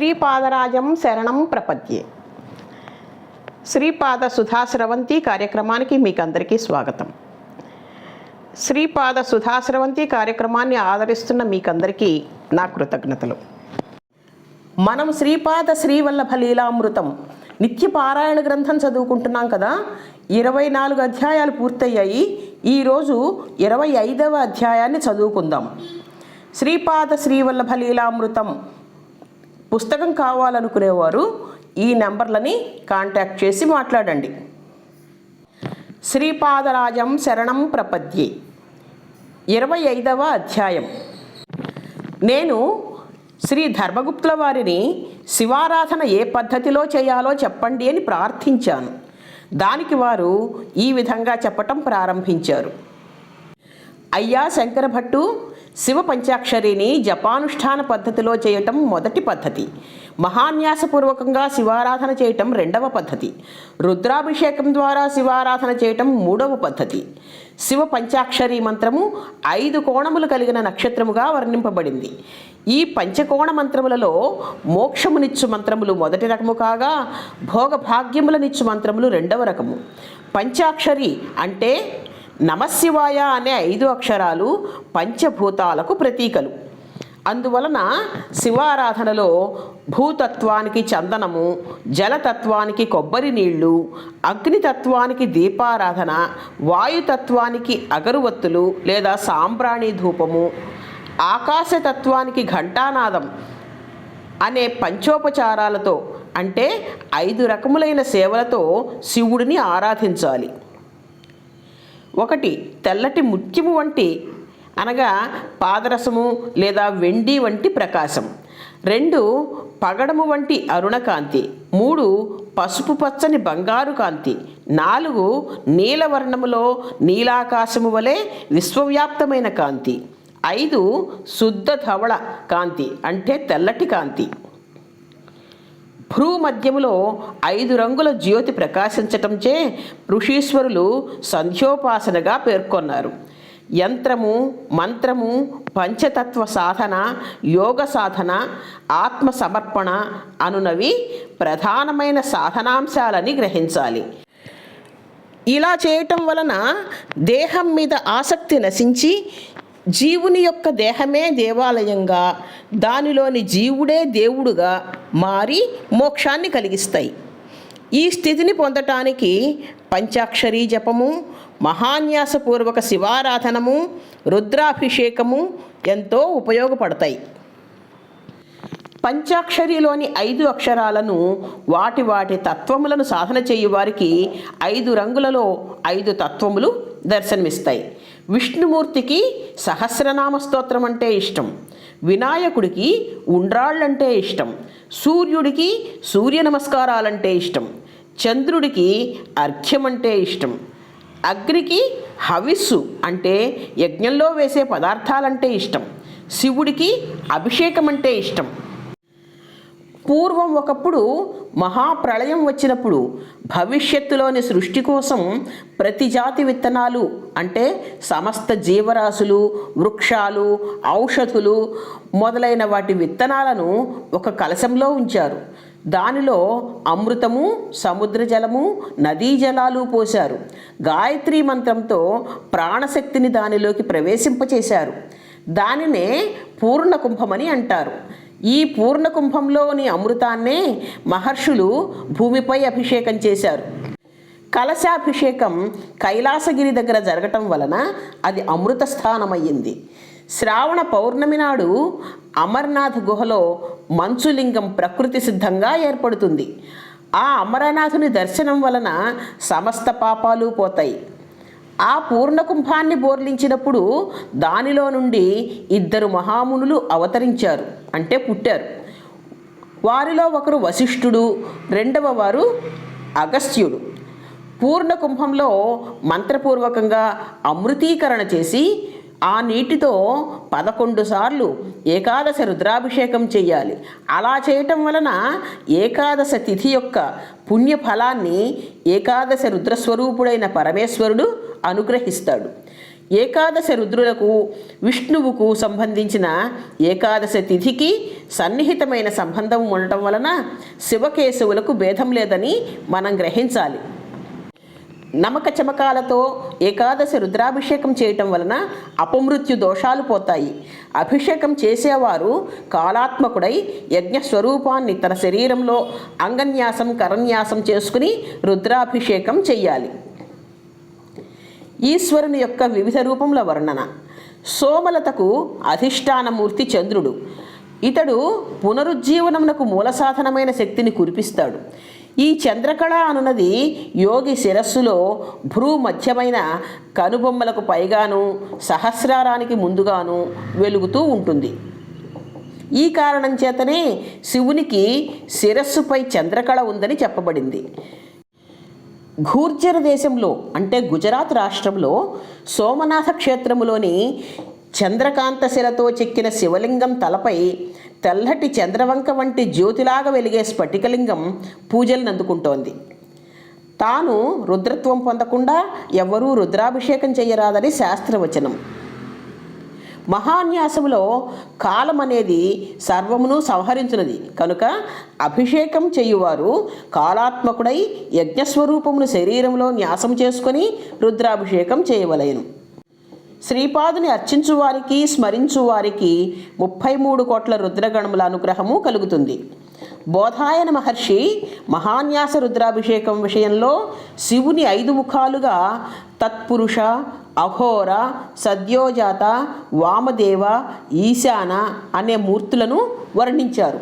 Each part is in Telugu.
శ్రీపాదరాజం శరణం ప్రపద్యే. శ్రీపాద సుధాశ్రవంతి కార్యక్రమానికి మీకు అందరికీ స్వాగతం. శ్రీపాద సుధాశ్రవంతి కార్యక్రమాన్ని ఆదరిస్తున్న మీకందరికీ నా కృతజ్ఞతలు. మనం శ్రీపాద శ్రీవల్లభ లీలామృతం నిత్య పారాయణ గ్రంథం చదువుకుంటున్నాం కదా? ఇరవై నాలుగు అధ్యాయాలు పూర్తయ్యాయి. ఈరోజు ఇరవై ఐదవ అధ్యాయాన్ని చదువుకుందాం. శ్రీపాద శ్రీవల్లభ లీలామృతం పుస్తకం కావాలనుకునేవారు ఈ నెంబర్లని కాంటాక్ట్ చేసి మాట్లాడండి. శ్రీపాదరాజం శరణం ప్రపద్యే. ఇరవై ఐదవ అధ్యాయం. నేను శ్రీ ధర్మగుప్తుల వారిని శివారాధన ఏ పద్ధతిలో చేయాలో చెప్పండి అని ప్రార్థించాను. దానికి వారు ఈ విధంగా చెప్పటం ప్రారంభించారు. అయ్యా శంకర భట్టు శివ పంచాక్షరిని జపానుష్ఠాన పద్ధతిలో చేయటం మొదటి పద్ధతి. మహాన్యాసపూర్వకంగా శివారాధన చేయటం రెండవ పద్ధతి. రుద్రాభిషేకం ద్వారా శివారాధన చేయటం మూడవ పద్ధతి. శివ పంచాక్షరి మంత్రము ఐదు కోణములు కలిగిన నక్షత్రముగా వర్ణింపబడింది. ఈ పంచకోణ మంత్రములలో మోక్షమునిచ్చు మంత్రములు మొదటి రకము కాగా భోగభాగ్యములనిచ్చు మంత్రములు రెండవ రకము. పంచాక్షరి అంటే నమశివాయ అనే ఐదు అక్షరాలు పంచభూతాలకు ప్రతీకలు. అందువలన శివారాధనలో భూతత్వానికి చందనము జలతత్వానికి కొబ్బరి నీళ్ళు అగ్నితత్వానికి దీపారాధన వాయుతత్వానికి అగరువత్తులు లేదా సాంబ్రాణి ధూపము ఆకాశతత్వానికి ఘంటానాదం అనే పంచోపచారాలతో అంటే ఐదు రకములైన సేవలతో శివుడిని ఆరాధించాలి. ఒకటి తెల్లటి ముత్యము వంటి అనగా పాదరసము లేదా వెండి వంటి ప్రకాశం. రెండు పగడము వంటి అరుణకాంతి మూడు పసుపు పచ్చని బంగారు కాంతి. నాలుగు నీలవర్ణములో నీలాకాశము వలె విశ్వవ్యాప్తమైన కాంతి. ఐదు శుద్ధ ధవళ కాంతి అంటే తెల్లటి కాంతి. భూమధ్యములో ఐదు రంగుల జ్యోతి ప్రకాశించటంచే ఋషీశ్వరులు సంధ్యోపాసనగా పేర్కొన్నారు. యంత్రము మంత్రము పంచతత్వ సాధన యోగ సాధన ఆత్మ సమర్పణ అనునవి ప్రధానమైన సాధనాంశాలని గ్రహించాలి. ఇలా చేయటం వలన దేహం మీద ఆసక్తి నశించి జీవుని యొక్క దేహమే దేవాలయంగా దానిలోని జీవుడే దేవుడుగా మారి మోక్షాన్ని కలిగిస్తాయి. ఈ స్థితిని పొందటానికి పంచాక్షరీ జపము మహాన్యాసపూర్వక శివారాధనము రుద్రాభిషేకము ఎంతో ఉపయోగపడతాయి. పంచాక్షరిలోని ఐదు అక్షరాలను వాటి వాటి తత్వములను సాధన చేయువారికి ఐదు రంగులలో ఐదు తత్వములు దర్శనమిస్తాయి. విష్ణుమూర్తికి సహస్రనామ స్తోత్రం అంటే ఇష్టం. వినాయకుడికి ఉండ్రాళ్ళంటే ఇష్టం. సూర్యుడికి సూర్య నమస్కారాలంటే ఇష్టం. చంద్రుడికి అర్ఘ్యమంటే ఇష్టం. అగ్నికి హవిస్సు అంటే యజ్ఞంలో వేసే పదార్థాలంటే ఇష్టం. శివుడికి అభిషేకం అంటే ఇష్టం. పూర్వం ఒకప్పుడు మహాప్రళయం వచ్చినప్పుడు భవిష్యత్తులోని సృష్టి కోసం ప్రతి జాతి విత్తనాలు అంటే సమస్త జీవరాశులు వృక్షాలు ఔషధులు మొదలైన వాటి విత్తనాలను ఒక కలశంలో ఉంచారు. దానిలో అమృతము సముద్ర జలము నదీ జలాలు పోశారు. గాయత్రి మంత్రంతో ప్రాణశక్తిని దానిలోకి ప్రవేశింపచేశారు. దానినే పూర్ణ కుంభమని అంటారు. ఈ పూర్ణ కుంభంలోని అమృతాన్నే మహర్షులు భూమిపై అభిషేకం చేశారు. కలశాభిషేకం కైలాసగిరి దగ్గర జరగటం వలన అది అమృత స్థానమయ్యింది. శ్రావణ పౌర్ణమి నాడు అమర్నాథ్ గుహలో మంచులింగం ప్రకృతి సిద్ధంగా ఏర్పడుతుంది. ఆ అమరనాథుని దర్శనం వలన సమస్త పాపాలు పోతాయి. ఆ పూర్ణకుంభాన్ని బోర్లించినప్పుడు దానిలో నుండి ఇద్దరు మహామునులు అవతరించారు అంటే పుట్టారు. వారిలో ఒకరు వశిష్ఠుడు రెండవ వారు అగస్త్యుడు. పూర్ణ కుంభంలో మంత్రపూర్వకంగా అమృతీకరణ చేసి ఆ నీటితో పదకొండు సార్లు ఏకాదశ రుద్రాభిషేకం చేయాలి అలా చేయటం వలన ఏకాదశ తిథి యొక్క పుణ్యఫలాన్ని ఏకాదశ రుద్రస్వరూపుడైన పరమేశ్వరుడు అనుగ్రహిస్తాడు. ఏకాదశ రుద్రులకు విష్ణువుకు సంబంధించిన ఏకాదశ తిథికి సన్నిహితమైన సంబంధం ఉండటం వలన శివకేశవులకు భేదం లేదని మనం గ్రహించాలి. నమక చమకాలతో ఏకాదశి రుద్రాభిషేకం చేయటం వలన అపమృత్యు దోషాలు పోతాయి. అభిషేకం చేసేవారు కాలాత్మకుడై యజ్ఞ స్వరూపాన్ని తన శరీరంలో అంగన్యాసం కరన్యాసం చేసుకుని రుద్రాభిషేకం చెయ్యాలి. ఈశ్వరుని యొక్క వివిధ రూపముల వర్ణన. సోమలతకు అధిష్టానమూర్తి చంద్రుడు. ఇతడు పునరుజ్జీవనమునకు మూల సాధనమైన శక్తిని కురిపిస్తాడు. ఈ చంద్రకళ అనున్నది యోగి శిరస్సులో భ్రూ మధ్యమైన కనుబొమ్మలకు పైగాను సహస్రారానికి ముందుగాను వెలుగుతూ ఉంటుంది. ఈ కారణం చేతనే శివునికి శిరస్సుపై చంద్రకళ ఉందని చెప్పబడింది. ఘూర్జర దేశంలో అంటే గుజరాత్ రాష్ట్రంలో సోమనాథ క్షేత్రములోని చంద్రకాంత శిలతో చెక్కిన శివలింగం తలపై తెల్లటి చంద్రవంక వంటి జ్యోతిలాగా వెలిగే స్ఫటికలింగం పూజలను అందుకుంటోంది. తాను రుద్రత్వం పొందకుండా ఎవ్వరూ రుద్రాభిషేకం చేయరాదని శాస్త్రవచనం. మహాన్యాసములో కాలం అనేది సర్వమును సంహరించినది. కనుక అభిషేకం చేయువారు కాలాత్మకుడై యజ్ఞస్వరూపమును శరీరంలో న్యాసం చేసుకొని రుద్రాభిషేకం చేయవలయను శ్రీపాదుని అర్చించువారికి స్మరించువారికి ముప్పై మూడు కోట్ల రుద్రగణముల అనుగ్రహము కలుగుతుంది. బోధాయన మహర్షి మహాన్యాస రుద్రాభిషేకం విషయంలో శివుని ఐదు ముఖాలుగా తత్పురుష అఘోర సద్యోజాత వామదేవ ఈశాన అనే మూర్తులను వర్ణించారు.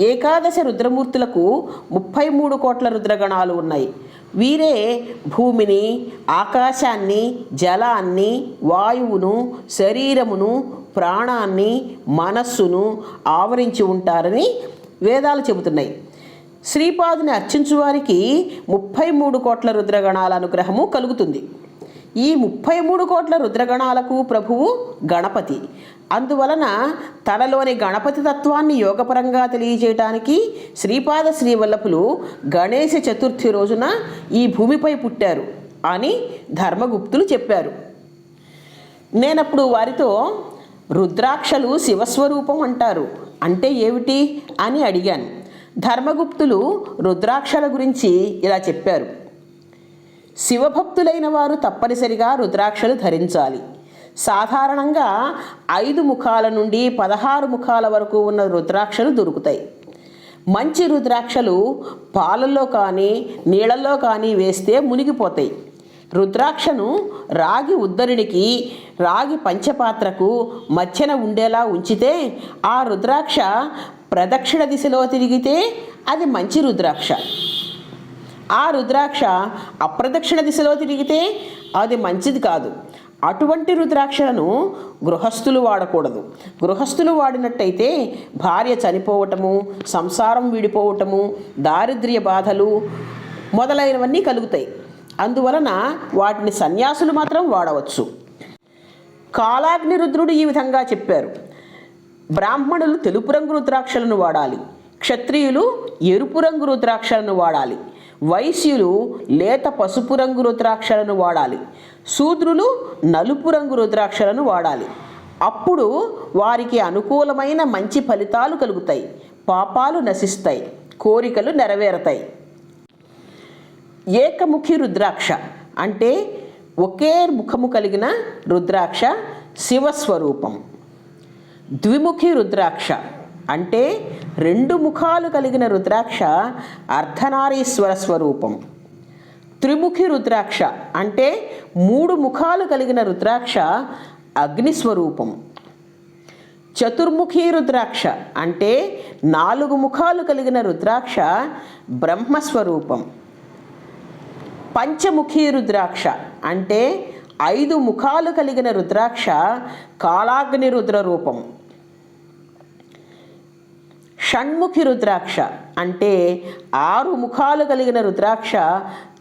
ఏకాదశ రుద్రమూర్తులకు ముప్పై మూడు కోట్ల రుద్రగణాలు ఉన్నాయి. వీరే భూమిని ఆకాశాన్ని జలాన్ని వాయువును శరీరమును ప్రాణాన్ని మనస్సును ఆవరించి ఉంటారని వేదాలు చెబుతున్నాయి. శ్రీపాదుని అర్చించువారికి ముప్పై మూడు కోట్ల రుద్రగణాల అనుగ్రహము కలుగుతుంది. ఈ ముప్పై మూడు కోట్ల రుద్రగణాలకు ప్రభువు గణపతి. అందువలన తనలోని గణపతి తత్వాన్ని యోగపరంగా తెలియజేయటానికి శ్రీపాద శ్రీవల్లపులు గణేశ చతుర్థి రోజున ఈ భూమిపై పుట్టారు అని ధర్మగుప్తులు చెప్పారు. నేనప్పుడు వారితో రుద్రాక్షలు శివస్వరూపం అంటారు. అంటే ఏమిటి? అని అడిగాను. ధర్మగుప్తులు రుద్రాక్షల గురించి ఇలా చెప్పారు. శివభక్తులైన వారు తప్పనిసరిగా రుద్రాక్షలు ధరించాలి. సాధారణంగా ఐదు ముఖాల నుండి పదహారు ముఖాల వరకు ఉన్న రుద్రాక్షలు దొరుకుతాయి. మంచి రుద్రాక్షలు పాలల్లో కానీ నీళ్ళల్లో కానీ వేస్తే మునిగిపోతాయి. రుద్రాక్షను రాగి ఉద్దరునికి రాగి పంచపాత్రకు మధ్యన ఉండేలా ఉంచితే ఆ రుద్రాక్ష ప్రదక్షిణ దిశలో తిరిగితే అది మంచి రుద్రాక్ష. ఆ రుద్రాక్ష అప్రదక్షిణ దిశలో తిరిగితే అది మంచిది కాదు. అటువంటి రుద్రాక్షలను గృహస్థులు వాడకూడదు. గృహస్థులు వాడినట్టయితే భార్య చనిపోవటము సంసారం విడిపోవటము దారిద్ర్య బాధలు మొదలైనవన్నీ కలుగుతాయి. అందువలన వాటిని సన్యాసులు మాత్రం వాడవచ్చు. కాలాగ్ని రుద్రుడు ఈ విధంగా చెప్పారు. బ్రాహ్మణులు తెలుపు రంగు రుద్రాక్షలను వాడాలి. క్షత్రియులు ఎరుపు రంగు రుద్రాక్షలను వాడాలి. వైశ్యులు లేత పసుపు రంగు రుద్రాక్షలను వాడాలి. శూద్రులు నలుపు రంగు రుద్రాక్షలను వాడాలి. అప్పుడు వారికి అనుకూలమైన మంచి ఫలితాలు కలుగుతాయి. పాపాలు నశిస్తాయి. కోరికలు నెరవేరతాయి. ఏకముఖి రుద్రాక్ష అంటే ఒకే ముఖము కలిగిన రుద్రాక్ష శివస్వరూపం. ద్విముఖి రుద్రాక్ష అంటే రెండు ముఖాలు కలిగిన రుద్రాక్ష అర్ధనారీశ్వర స్వరూపం. త్రిముఖి రుద్రాక్ష అంటే మూడు ముఖాలు కలిగిన రుద్రాక్ష అగ్నిస్వరూపం చతుర్ముఖి రుద్రాక్ష అంటే నాలుగు ముఖాలు కలిగిన రుద్రాక్ష బ్రహ్మస్వరూపం పంచముఖి రుద్రాక్ష అంటే ఐదు ముఖాలు కలిగిన రుద్రాక్ష కాలాగ్ని రుద్ర రూపం షణ్ముఖి రుద్రాక్ష అంటే ఆరు ముఖాలు కలిగిన రుద్రాక్ష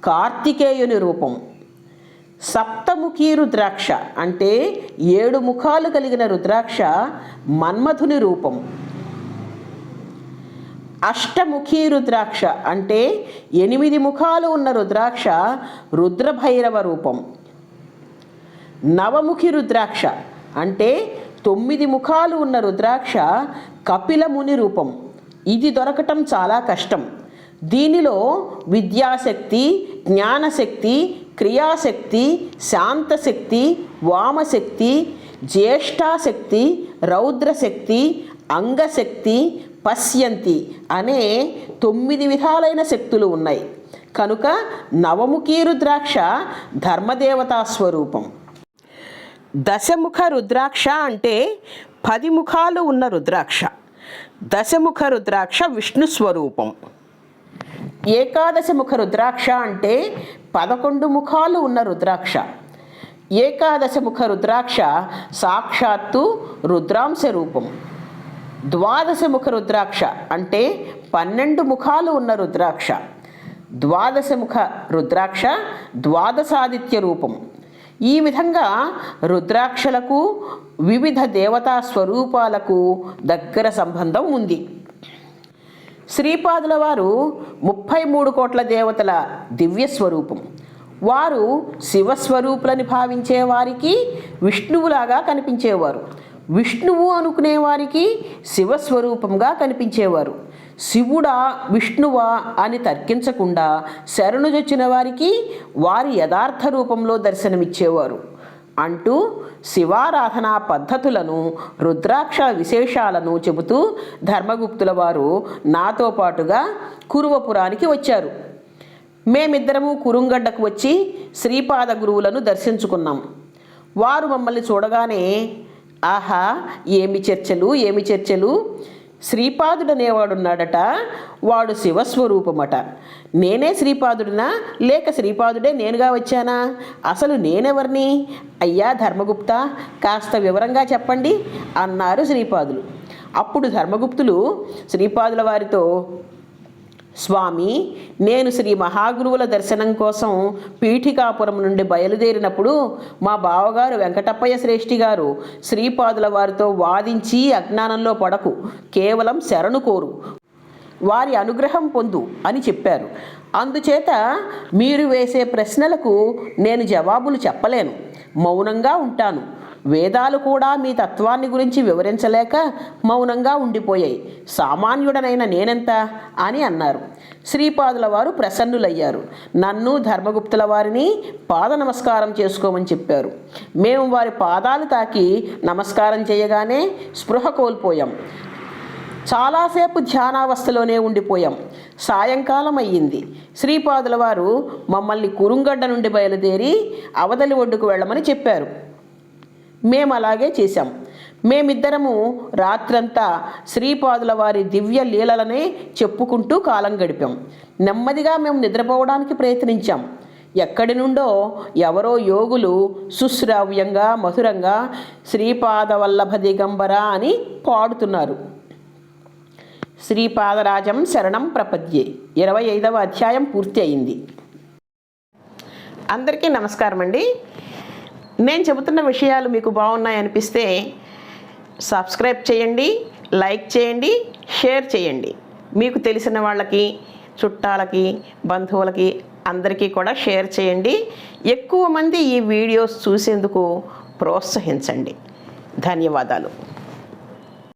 కార్తికేయుని రూపం. సప్తముఖి రుద్రాక్ష అంటే ఏడు ముఖాలు కలిగిన రుద్రాక్ష మన్మధుని రూపం. అష్టముఖి రుద్రాక్ష అంటే ఎనిమిది ముఖాలు ఉన్న రుద్రాక్ష రుద్రభైరవ రూపం. నవముఖి రుద్రాక్ష అంటే తొమ్మిది ముఖాలు ఉన్న రుద్రాక్ష కపిలముని రూపం. ఇది దొరకటం చాలా కష్టం. దీనిలో విద్యాశక్తి జ్ఞానశక్తి క్రియాశక్తి శాంతశక్తి వామశక్తి జ్యేష్ఠాశక్తి రౌద్రశక్తి అంగశక్తి పశ్యంతి అనే తొమ్మిది విధాలైన శక్తులు ఉన్నాయి. కనుక నవముఖీ రుద్రాక్ష ధర్మదేవతా స్వరూపం. దశముఖ రుద్రాక్ష అంటే పది ముఖాలు ఉన్న రుద్రాక్ష. దశముఖ రుద్రాక్ష విష్ణు స్వరూపం. ఏకాదశ ముఖ రుద్రాక్ష అంటే పదకొండు ముఖాలు ఉన్న రుద్రాక్ష. ఏకాదశ ముఖ రుద్రాక్ష సాక్షాత్తు రుద్రాంశ రూపం. ద్వాదశ ముఖ రుద్రాక్ష అంటే పన్నెండు ముఖాలు ఉన్న రుద్రాక్ష. ద్వాదశ ముఖ రుద్రాక్ష ద్వాదశాదిత్య రూపం. ఈ విధంగా రుద్రాక్షలకు వివిధ దేవతా స్వరూపాలకు దగ్గర సంబంధం ఉంది. శ్రీపాదుల వారు ముప్పై మూడు కోట్ల దేవతల దివ్య స్వరూపం. వారు శివస్వరూపులని భావించే వారికి విష్ణువులాగా కనిపించేవారు. విష్ణువు అనుకునే వారికి శివస్వరూపంగా కనిపించేవారు. శివుడా విష్ణువా అని తర్కించకుండా శరణుజొచ్చిన వారికి వారి యథార్థ రూపంలో దర్శనమిచ్చేవారు. అంటూ శివారాధన పద్ధతులను రుద్రాక్ష విశేషాలను చెబుతూ ధర్మగుప్తుల వారు నాతో పాటుగా కురువపురానికి వచ్చారు. మేమిద్దరము కురుంగడ్డకు వచ్చి శ్రీపాద గురువులను దర్శించుకున్నాం. వారు మమ్మల్ని చూడగానే ఆహా ఏమి చర్చలు ఏమి చర్చలు? శ్రీపాదుడనేవాడున్నాడట. వాడు శివస్వరూపమట. నేనే శ్రీపాదుడినా? లేక శ్రీపాదుడే నేనుగా వచ్చానా? అసలు నేనెవరిని? అయ్యా ధర్మగుప్త కాస్త వివరంగా చెప్పండి అన్నారు శ్రీపాదులు. అప్పుడు ధర్మగుప్తులు శ్రీపాదుల వారితో స్వామి నేను శ్రీ మహాగురువుల దర్శనం కోసం పీఠికాపురం నుండి బయలుదేరినప్పుడు మా బావగారు వెంకటప్పయ్య శ్రేష్ఠి గారు శ్రీపాదుల వారితో వాదించి అజ్ఞానంలో పడకు కేవలం శరణు కోరు వారి అనుగ్రహం పొందు అని చెప్పారు. అందుచేత మీరు వేసే ప్రశ్నలకు నేను జవాబులు చెప్పలేను. మౌనంగా ఉంటాను. వేదాలు కూడా మీ తత్వాన్ని గురించి వివరించలేక మౌనంగా ఉండిపోయాయి. సామాన్యుడనైన నేనెంత? అని అన్నారు. శ్రీపాదుల వారు ప్రసన్నులయ్యారు. నన్ను ధర్మగుప్తుల వారిని పాద నమస్కారం చేసుకోమని చెప్పారు. మేము వారి పాదాలు తాకి నమస్కారం చేయగానే స్పృహ కోల్పోయాం. చాలాసేపు ధ్యానావస్థలోనే ఉండిపోయాం. సాయంకాలం అయ్యింది. శ్రీపాదుల వారు మమ్మల్ని కురుంగడ్డ నుండి బయలుదేరి అవతలి ఒడ్డుకు వెళ్ళమని చెప్పారు. మేము అలాగే చేశాం. మేమిద్దరము రాత్రంతా శ్రీపాదుల వారి దివ్య లీలలనే చెప్పుకుంటూ కాలం గడిపాం. నెమ్మదిగా మేము నిద్రపోవడానికి ప్రయత్నించాం. ఎక్కడి నుండో ఎవరో యోగులు సుశ్రావ్యంగా మధురంగా శ్రీపాదవల్లభ దిగంబర అని పాడుతున్నారు. శ్రీపాదరాజం శరణం ప్రపద్యే. ఇరవై ఐదవ అధ్యాయం పూర్తి అయింది. అందరికీ నమస్కారం అండి నేను చెబుతున్న విషయాలు మీకు బాగున్నాయి అనిపిస్తే సబ్స్క్రైబ్ చేయండి లైక్ చేయండి షేర్ చేయండి. మీకు తెలిసిన వాళ్ళకి చుట్టాలకి బంధువులకి అందరికీ కూడా షేర్ చేయండి. ఎక్కువ మంది ఈ వీడియోస్ చూసేందుకు ప్రోత్సహించండి. ధన్యవాదాలు.